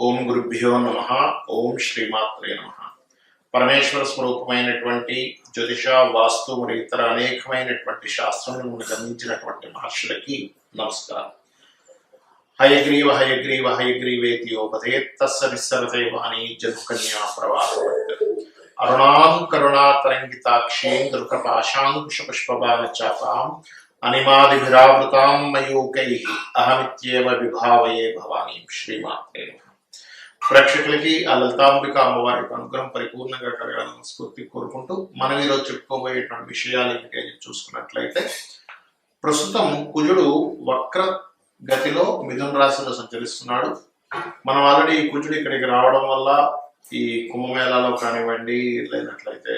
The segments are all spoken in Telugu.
ఓం గురుభ్యో నమ ఓం శ్రీమాత్రే నమ పరమేశ్వర స్వరూపమైనటువంటి జ్యోతిష వాస్తు మరియు ఇతర అనేకమైనటువంటి శాస్త్రములను మనకు అందించినటువంటి మహర్షులకి నమస్కారం హయగ్రీవ హయగ్రీవ హయగ్రీవేతి యోపదేత్తస్స విస్సరతే వాణి జనుకన్యా ప్రవాహం అరుణాం కరుణాతరంగితాక్షీం దృకపాశాంకుశ పుష్పబాణ చాపాం అనిమాదిభిరావృతాం మయూకై అహమిత్యేవ విభావయే భవానీ శ్రీమాత్రే నమః. ప్రేక్షకులకి ఆ లలితాంబిక అమ్మవారి యొక్క అనుగ్రహం పరిపూర్ణంగా కలగాలని స్ఫూర్తి కోరుకుంటూ మనం ఈరోజు చెప్పుకోబోయేటువంటి విషయాలు ఏమిటి అని చూసుకున్నట్లయితే ప్రస్తుతం కుజుడు వక్ర గతిలో మిథున రాశిలో సంచరిస్తున్నాడు. మనం ఆల్రెడీ కుజుడు ఇక్కడికి రావడం వల్ల ఈ కుంభమేళాలో కానివ్వండి లేనట్లయితే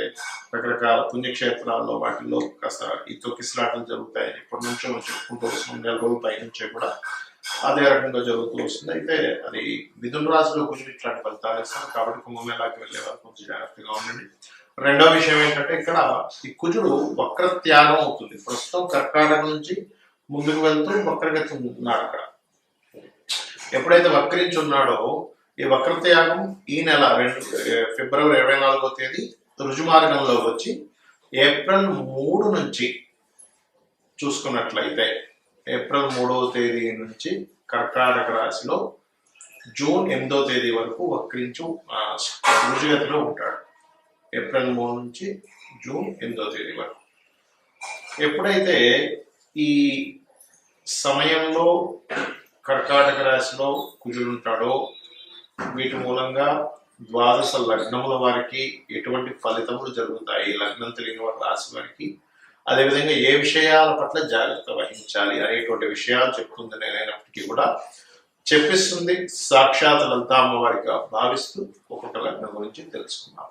రకరకాల పుణ్యక్షేత్రాల్లో వాటిల్లో కాస్త ఈ తొక్కిసలాటలు జరుగుతాయని ఇప్పటి నుంచో చెప్పుకుంటూ వస్తున్నాం. నెల రోజుల పై నుంచే కూడా అదే రకంగా జరుగుతూ వస్తుంది. అయితే అది మిథున రాశిలో కొంచెం ఇట్లాంటి ఫలితాలు ఇస్తాను కాబట్టి కుంభమేళాకి వెళ్ళే వరకు కొంచెం జాగ్రత్తగా ఉండండి. రెండో విషయం ఏంటంటే ఇక్కడ ఈ కుజుడు వక్ర త్యాగం అవుతుంది. ప్రస్తుతం కర్కాటక నుంచి ముందుకు వెళ్తూ వక్రగతి ఉన్నాడు అక్కడ. ఎప్పుడైతే వక్రించి ఉన్నాడో ఈ వక్రత్యాగం ఈ నెల రెండు ఫిబ్రవరి ఇరవై నాలుగో తేదీ రుజుమార్గంలో వచ్చి ఏప్రిల్ మూడు నుంచి చూసుకున్నట్లయితే ఏప్రిల్ మూడవ తేదీ నుంచి కర్కాటక రాశిలో జూన్ ఎనిమిదో తేదీ వరకు వక్రించు ఆ, రుజుగతిలో ఉంటాడు. ఏప్రిల్ మూడు నుంచి జూన్ ఎనిమిదవ తేదీ వరకు. ఎప్పుడైతే ఈ సమయంలో కర్కాటక రాశిలో కుజుడు ఉంటాడో వీటి మూలంగా ద్వాదశ లగ్నముల వారికి ఎటువంటి ఫలితములు జరుగుతాయి? లగ్నం తెలియని వారి రాశి వారికి అదేవిధంగా ఏ విషయాల పట్ల జాగ్రత్త వహించాలి అనేటువంటి విషయాలు చెప్తుంది నేనైనప్పటికీ కూడా చెప్పిస్తుంది. సాక్షాత్ లలితా అమ్మవారిగా భావిస్తూ ఒక్కొక్క లగ్నం గురించి తెలుసుకున్నాం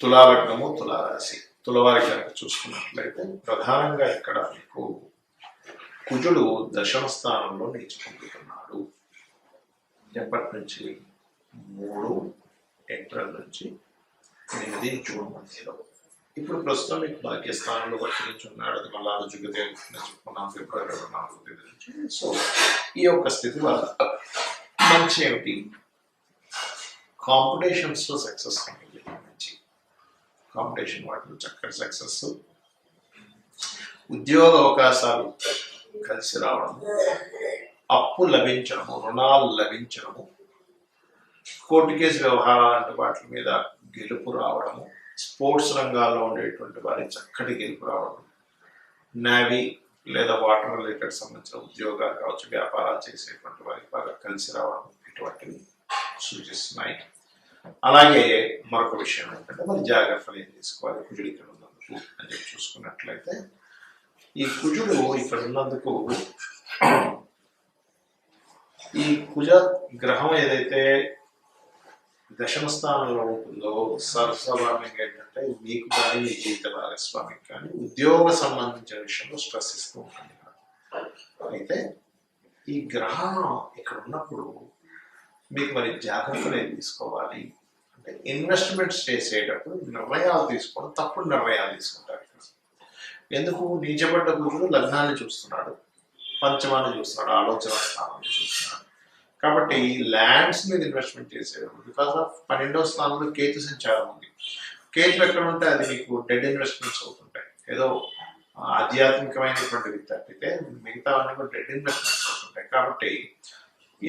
తులాలగ్నము తులారాశి. తులవారి కనుక చూసుకున్నట్లయితే ప్రధానంగా ఇక్కడ మీకు కుజుడు దశమ స్థానంలో నిలిచిపోతున్నాడు ఎప్పటి నుంచి? మూడు ఏప్రిల్ నుంచి ఎనిమిది జూన్ మధ్యలో. ఇప్పుడు ప్రస్తుతం మీకు భాగ్యస్థానంలో వర్తించున్నాడు అది మళ్ళా రుజుగుతే చెప్పుకున్నాం ఫిబ్రవరి ఇరవై నాలుగు తేదీ నుంచి. సో ఈ యొక్క స్థితి వల్ల మంచి ఏమిటి? కాంపిటీషన్స్లో సక్సెస్ అనేది మంచి. కాంపిటీషన్ వాటిలో చక్కటి సక్సెస్ ఉద్యోగ అవకాశాలు కలిసి రావడం అప్పు లభించడము రుణాలు లభించడము కోర్టు కేసు వ్యవహారాలు వాటి మీద గెలుపు రావడము స్పోర్ట్స్ రంగాల్లో ఉండేటువంటి వారి చక్కటి గెలుపు రావడం. నావీ లేదా వాటర్ రిలేటెడ్ సంబంధించిన ఉద్యోగాలు కావచ్చు వ్యాపారాలు చేసేటువంటి వారికి బాగా కలిసి రావడం ఇటువంటివి సూచిస్తున్నాయి. అలాగే మరొక విషయం ఏంటంటే మరి జాగ్రత్తలు ఏం తీసుకోవాలి? కుజుడు ఇక్కడ ఉన్నందుకు అని చెప్పి చూసుకున్నట్లయితే ఈ కుజుడు ఇక్కడ ఉన్నందుకు ఈ కుజ గ్రహం ఏదైతే దశమ స్థానంలో ఉంటుందో సర్వస్వామికి ఏంటంటే మీకు కానీ మీ జీవిత భాగస్వామికి కానీ ఉద్యోగ సంబంధించిన విషయంలో స్ట్రెస్ ఇస్తూ ఉంటుంది అయితే ఈ గ్రహం ఇక్కడ ఉన్నప్పుడు మీకు మరి జాగ్రత్తలు ఏం తీసుకోవాలి? అంటే ఇన్వెస్ట్మెంట్స్ చేసేటప్పుడు నిర్ణయాలు తీసుకోవడం తప్పుడు నిర్ణయాలు తీసుకుంటారు ఎందుకు? నీచబడ్డ గురుడు లగ్నాన్ని చూస్తున్నాడు పంచమాన్ని చూస్తున్నాడు ఆలోచన స్థానాన్ని చూస్తున్నాడు. కాబట్టి ల్యాండ్స్ మీద ఇన్వెస్ట్మెంట్ చేసేటప్పుడు బికాస్ ఆఫ్ పన్నెండో స్థానంలో కేతు సంచారం ఉంది. కేతు ఎక్కడ ఉంటే అది మీకు డెడ్ ఇన్వెస్ట్మెంట్స్ అవుతుంటాయి. ఏదో ఆధ్యాత్మికమైనటువంటి విద్య తప్పితే మిగతా అన్ని కూడా డెడ్ ఇన్వెస్ట్మెంట్స్ అవుతుంటాయి. కాబట్టి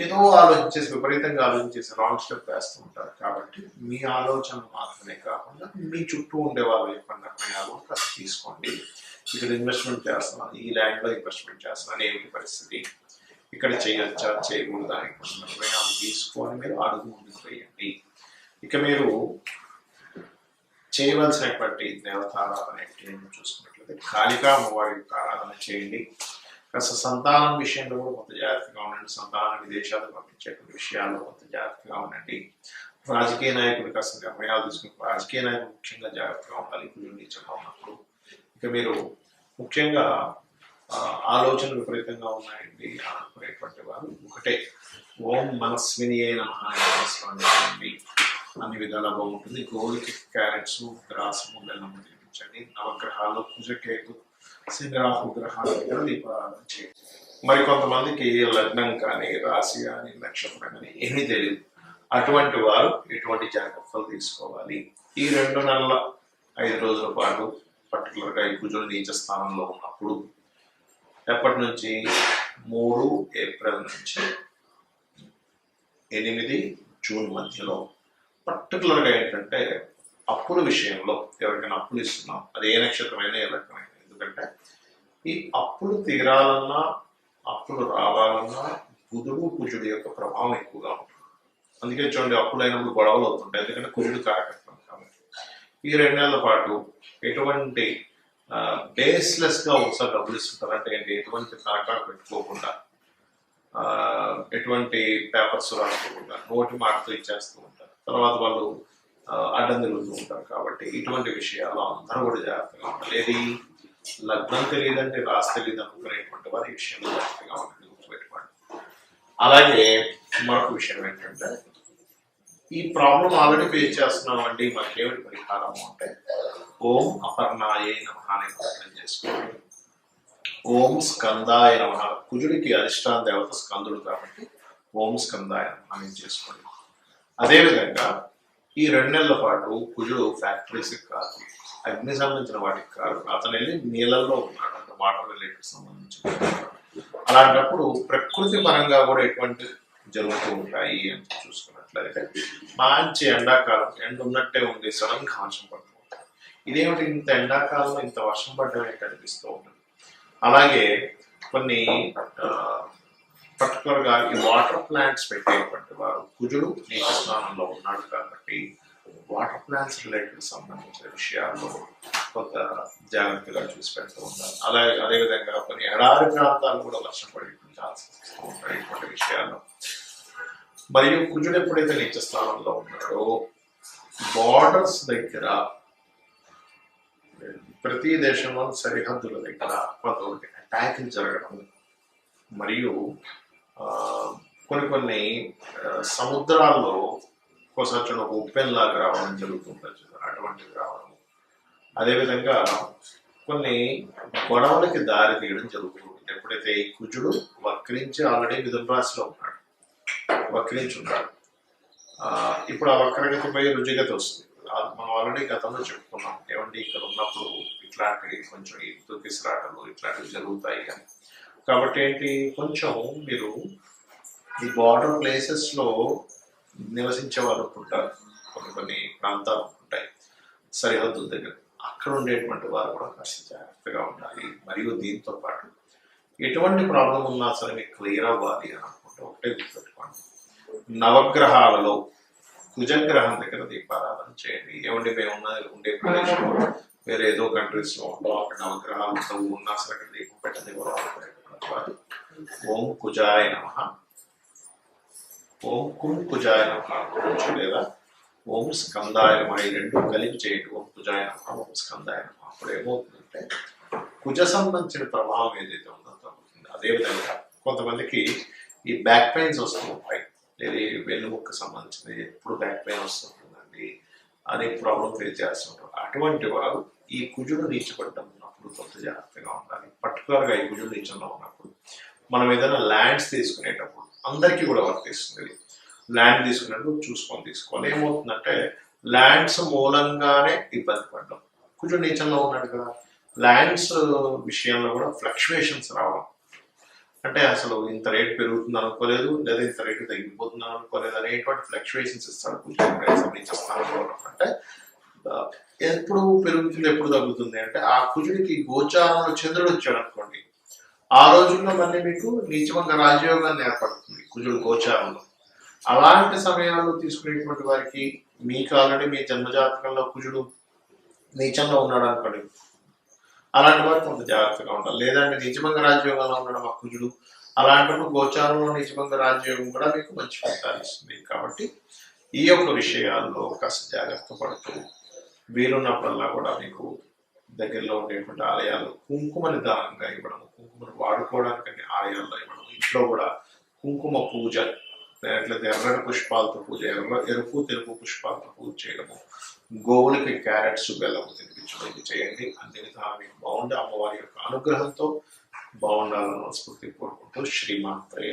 ఏదో ఆలోచించేసి విపరీతంగా ఆలోచించేసి రాంగ్ స్టెప్ వేస్తూ ఉంటారు. కాబట్టి మీ ఆలోచన మాత్రమే కాకుండా మీ చుట్టూ ఉండే వాళ్ళు యొక్క నిర్ణయాలు కాస్త తీసుకోండి. ఇక్కడ ఇన్వెస్ట్మెంట్ చేస్తున్నాను ఈ ల్యాండ్లో ఇన్వెస్ట్మెంట్ చేస్తున్నాను ఏమిటి పరిస్థితి ఇక్కడ చేయొచ్చా చేయకూడదా అని కొన్ని నిర్ణయాలు తీసుకొని మీరు అడుగు ముందుకు వేయండి. ఇక మీరు చేయవలసినటువంటి దేవతారాధన ఏంటి చూసుకున్నట్లయితే కాళికా అమ్మవారి యొక్క ఆరాధన చేయండి. కాస్త సంతానం విషయంలో కూడా కొంత జాగ్రత్తగా ఉండండి. సంతానం విదేశాలకు పంపించేటువంటి విషయాల్లో కొంత జాగ్రత్తగా ఉండండి. రాజకీయ నాయకులు కాస్త నిర్ణయాలు తీసుకుని రాజకీయ నాయకులు ముఖ్యంగా జాగ్రత్తగా ఉండాలి. ఇప్పుడు నీచంగా ఉన్నప్పుడు. ఇక మీరు ముఖ్యంగా ఆలోచనలు విపరీతంగా ఉన్నాయండి. అనుకునేటువంటి వారు. ఒకటే ఓం మనస్విని అయిన స్వామి అన్ని విధాలా బాగుంటుంది. గోలికి క్యారెట్స్ గ్రాసము బెల్లం తినిపించండి. నవగ్రహాల్లో కుజకేతు శనిరాహు గ్రహాల కూడా దీపారాధన చేయండి. మరి కొంతమందికి లగ్నం కానీ రాశి కానీ నక్షత్రం కానీ ఏమీ తెలియదు. అటువంటి వారు ఎటువంటి జాగ్రత్తలు తీసుకోవాలి? ఈ రెండు నెలల ఐదు రోజుల పాటు పర్టికులర్గా ఈ కుజుడు నీచ స్థానంలో ఉన్నప్పుడు ఎప్పటి నుంచి మూడు ఏప్రిల్ నుంచి. ఎనిమిది జూన్ మధ్యలో. పర్టికులర్గా ఏంటంటే అప్పుల విషయంలో ఎవరికైనా అప్పులు ఇస్తున్నాం. అది ఏ నక్షత్రమైనా ఏ లగ్నమైనా ఎందుకంటే ఈ అప్పులు తీరాలన్నా అప్పులు రావాలన్నా బుధుడు కుజుడు యొక్క ప్రభావం ఎక్కువగా ఉంటుంది. అందుకే చూడండి అప్పులైనప్పుడు గొడవలు అవుతుంటాయి. ఎందుకంటే కుజుడు కార్యక్రమం కాబట్టి. ఈ రెండు నెలల పాటు ఎటువంటి బేస్లెస్గా ఒకసారి డబ్బులు ఇస్తుంటారు అంటే ఏంటి? ఎటువంటి తనఖాలు పెట్టుకోకుండా ఎటువంటి పేపర్స్ రాసుకోకుండా నోటి మాటతో ఇచ్చేస్తూ ఉంటారు. తర్వాత వాళ్ళు అడ్డం తిరుగుతూ ఉంటారు కాబట్టి ఇటువంటి విషయాలు అందరూ కూడా జాగ్రత్తగా ఉండాలి. ఏది? లగ్నం తెలియదంటే రాసి తెలియదు అనుకునేటువంటి వారి విషయంలో జాగ్రత్తగా ఉంటుంది గుర్తుపెట్టుకోండి. అలాగే మరొక విషయం ఏంటంటే ఈ ప్రాబ్లం ఆల్రెడీ ఫేస్ చేస్తున్నాం అండి మనకేమిటి పరిహారం అంటే ఓం అపర్ణాయే నమ అనే ప్రయత్నం చేసుకోండి ఓం స్కందాయ నమ. కుజుడికి అధిష్టాన దేవత స్కందుడు కాబట్టి ఓం స్కందాయ నమ చేసుకోండి. అదేవిధంగా ఈ రెండు నెలల పాటు కుజుడు ఫ్యాక్టరీస్ కాదు అగ్ని సంబంధించిన వాటికి కాదు అతను వెళ్ళి నీళ్ళల్లో ఉన్నాడు. అంటే వాటర్ రిలేటెడ్ సంబంధించిన అలాంటప్పుడు ప్రకృతి పరంగా కూడా ఎటువంటి జరుగుతూ ఉంటాయి అని చూసుకున్నట్లయితే మంచి ఎండాకాలం ఎండ ఉన్నట్టే ఉంది సడన్గా వర్షం పడుతూ ఉంటుంది ఇదేమిటి ఇంత ఎండాకాలంలో ఇంత వర్షం పడ్డమే కనిపిస్తూ ఉంటుంది? అలాగే కొన్ని పర్టికులర్గా ఈ వాటర్ ప్లాంట్స్ పెట్టేటువంటి వారు కుజుడు నీటి స్నానంలో ఉన్నాడు కాబట్టి వాటర్ ప్లాంట్స్ రిలేటెడ్ సంబంధించిన విషయాల్లో కొంత జాగ్రత్తగా చూసి పెడుతూ ఉంటారు. అలాగే అదేవిధంగా కొన్ని ఎడారి ప్రాంతాలు కూడా వర్షం పడి ఛాన్సెస్ ఉంటాయి ఇటువంటి విషయాల్లో. మరియు కుజుడు ఎప్పుడైతే నీచ స్థానంలో ఉన్నాడో బార్డర్స్ దగ్గర ప్రతి దేశంలో సరిహద్దుల దగ్గర కొంతవరకు అటాకులు జరగడం మరియు కొన్ని కొన్ని సముద్రాల్లో ఒకసారి ఒక ఉప్పెన్లాగా రావడం జరుగుతుంది అటువంటివి రావడం. అదేవిధంగా కొన్ని గొడవలకి దారి తీయడం జరుగుతుంది. ఎప్పుడైతే ఈ కుజుడు వక్రించి ఆల్రెడీ మిథున రాశిలో ఉన్నాడు వక్రించి. ఇప్పుడు ఆ వక్రగతిపై పోయి వస్తుంది. మనం ఆల్రెడీ గతంలో చెప్పుకున్నాం. ఏమండి ఇక్కడ ఉన్నప్పుడు ఇట్లాంటివి కొంచెం ఈ తుకిసరాటలు ఇట్లాంటివి జరుగుతాయి అని. కాబట్టి ఏంటి? కొంచెం మీరు ఈ బార్డర్ ప్లేసెస్లో నివసించే వాళ్ళు ఉంటారు. కొన్ని కొన్ని ప్రాంతాలు ఉంటాయి. సరిహద్దు దగ్గర. అక్కడ ఉండేటువంటి వారు కూడా కాస్త జాగ్రత్తగా ఉండాలి. మరియు దీంతో పాటు ఎటువంటి ప్రాబ్లం ఉన్నా సరే మీకు క్లియర్ అవ్వాలి అని. అనుకుంటే ఒకటే గుర్తుపెట్టుకోండి నవగ్రహాలలో కుజగ్రహం దగ్గర దీపారాధన చేయండి. ఏమంటే మేము ఉన్న ఉండే ప్రదేశంలో వేరే ఏదో కంట్రీస్లో ఉంటాం. అక్కడ నవగ్రహాలు ఉండవు ఉన్నా సరే అక్కడ దీపం పెట్టండి. ఓం కుజాయ నమ. ఓం కుం కుజాయ నమ అనుకోవచ్చు లేదా ఓం స్కందాయ నమ. ఈ రెండు కలిపి చేయండి. ఓం కుజాయ నమ ఓం స్కందాయ నమ. అప్పుడు ఏమవుతుందంటే కుజ సంబంధించిన ప్రభావం ఏదైతే ఉందో తగ్గుతుంది. అదేవిధంగా కొంతమందికి ఈ బ్యాక్ పెయిన్స్ వస్తూ ఉంటాయి ఇది వెన్నుముక్క సంబంధించినది ఎప్పుడు బ్యాక్ పెయిన్ వస్తుంటుందండి అనే ప్రాబ్లం ఫేస్ చేస్తుంటారు అటువంటి వారు ఈ కుజుడు నీచబడ్డం ఉన్నప్పుడు కొంత జాగ్రత్తగా ఉండాలి. పర్టికులర్గా ఈ కుజుడు నీచంలో ఉన్నప్పుడు మనం ఏదైనా ల్యాండ్స్ తీసుకునేటప్పుడు అందరికీ కూడా వర్తిస్తుంది ల్యాండ్ తీసుకునేటప్పుడు చూసుకొని తీసుకోవాలి. ఏమవుతుందంటే ల్యాండ్స్ మూలంగానే ఇబ్బంది పడ్డాం. కుజుడు నీచంలో ఉన్నాడు కదా. ల్యాండ్స్ విషయంలో కూడా ఫ్లక్చువేషన్స్ రావడం. అంటే అసలు ఇంత రేట్ పెరుగుతుంది అనుకోలేదు లేదా ఇంత రేటు తగ్గిపోతుంది అనుకోలేదు అనేటువంటి ఫ్లక్చువేషన్స్ ఇస్తాడు ప్రైస్ సంబంధించిన అంటే ఎప్పుడు పెరుగుతుంది ఎప్పుడు తగ్గుతుంది? అంటే ఆ కుజుడికి గోచారంలో చంద్రుడు వచ్చాడు అనుకోండి. ఆ రోజుల్లో మళ్ళీ మీకు నిజంగా రాజయోగాన్ని ఏర్పడుతుంది కుజుడు గోచారంలో అలాంటి సమయాల్లో తీసుకునేటువంటి వారికి మీకు ఆల్రెడీ మీ జన్మజాతకంలో కుజుడు నీచంలో ఉన్నాడు అనుకోండి. అలాంటి వారు కొంత జాగ్రత్తగా ఉండాలి. లేదంటే నిజమంగా రాజయోగంలో ఉండడం అక్కుజుడు అలాంటప్పుడు గోచారంలో నిజమంగా రాజ్యోగం కూడా మీకు మంచి ఫలితాలు ఇస్తుంది. కాబట్టి ఈ యొక్క విషయాల్లో కాస్త జాగ్రత్త పడుతూ వీలున్నప్పుడల్లా కూడా మీకు దగ్గరలో ఉండేటువంటి ఆలయాలు కుంకుమని దానంగా ఇవ్వడం కుంకుమను వాడుకోవడానికి ఆలయాల్లో ఇవ్వడం ఇంట్లో కూడా కుంకుమ పూజ లేకపోతే ఎర్రటి పుష్పాలతో పూజ ఎర్ర ఎరుపు తెలుపు పుష్పాలతో పూజ చేయడము గోవులకి క్యారెట్స్ బెల్లము తినిపించడం ఇది చేయండి. అన్ని విధాలు మీకు బాగుండి అమ్మవారి యొక్క అనుగ్రహంతో బాగుండాలని మనస్ఫూర్తి కోరుకుంటూ శ్రీమాత్రే